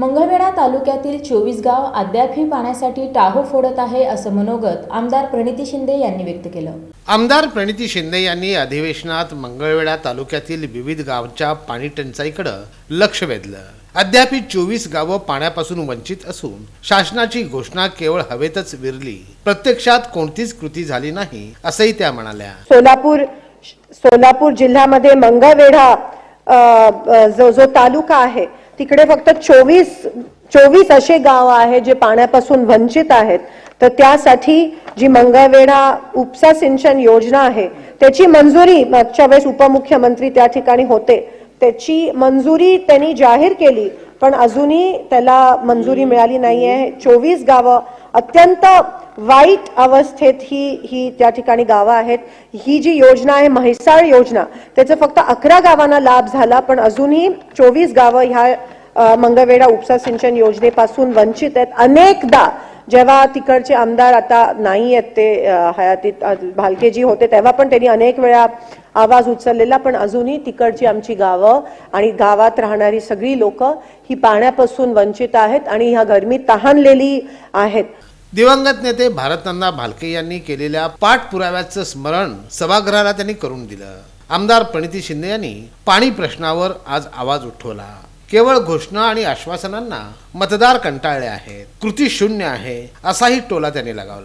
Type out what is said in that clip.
मंगळवेढा तालुक्यातील चोवीस गाव अद्यापही पाण्यासाठी टाहो फोडत आहे असं मनोगत आमदार प्रणिती शिंदे यांनी व्यक्त केलं. आमदार प्रणिती शिंदे यांनी अधिवेशनात मंगळवेढा तालुक्यातील विविध गावच्या पाणी टंचाईकडे लक्ष वेधलं. अद्यापही चोवीस गावं पाण्यापासून वंचित असून शासनाची घोषणा केवळ हवेतच विरली. प्रत्यक्षात कोणतीच कृती झाली नाही असंही त्या म्हणाल्या. सोलापूर सोलापूर जिल्ह्यामध्ये मंगळवेढा जो जो तालुका आहे तिकडे फक्त चोवीस चोवीस असे गाव आहे जे पाण्यापासून वंचित आहेत. तर त्यासाठी जी मंगळवेढा उपसा सिंचन योजना आहे त्याची मंजुरी मागच्या वेळेस उपमुख्यमंत्री त्या ठिकाणी होते. त्याची मंजुरी त्यांनी जाहीर केली. पण अजूनही त्याला मंजुरी मिळाली नाहीये. चोवीस गावं अत्यंत वाईट अवस्थेत ही ही त्या ठिकाणी गावं आहेत. ही जी योजना आहे म्हैसाळ योजना त्याचं फक्त अकरा गावांना लाभ झाला पण अजूनही चोवीस गावं ह्या मंगळवेढा उपसा सिंचन योजनेपासून वंचित आहेत. अनेकदा जेव्हा तिकडचे आमदार आता नाही आहेत ते हयातीत भालकेजी होते तेव्हा पण त्यांनी अनेक वेळा आवाज उचललेला पण अजूनही तिकडची आमची गावं आणि गावात राहणारी सगळी लोक ही पाण्यापासून वंचित आहेत आणि ह्या गरमीत तहानलेली आहेत. दिवंगत नेते भारतनंदा भालके यांनी केलेल्या पाठपुराव्याचं स्मरण सभागृहाला त्यांनी करून दिलं. आमदार प्रणिती शिंदे यांनी पाणी प्रश्नावर आज आवाज उठवला. केवळ घोषणा आणि आश्वासनांना मतदार कंटाळले आहेत. कृती शून्य आहे. असाही टोला त्यांनी लगावला.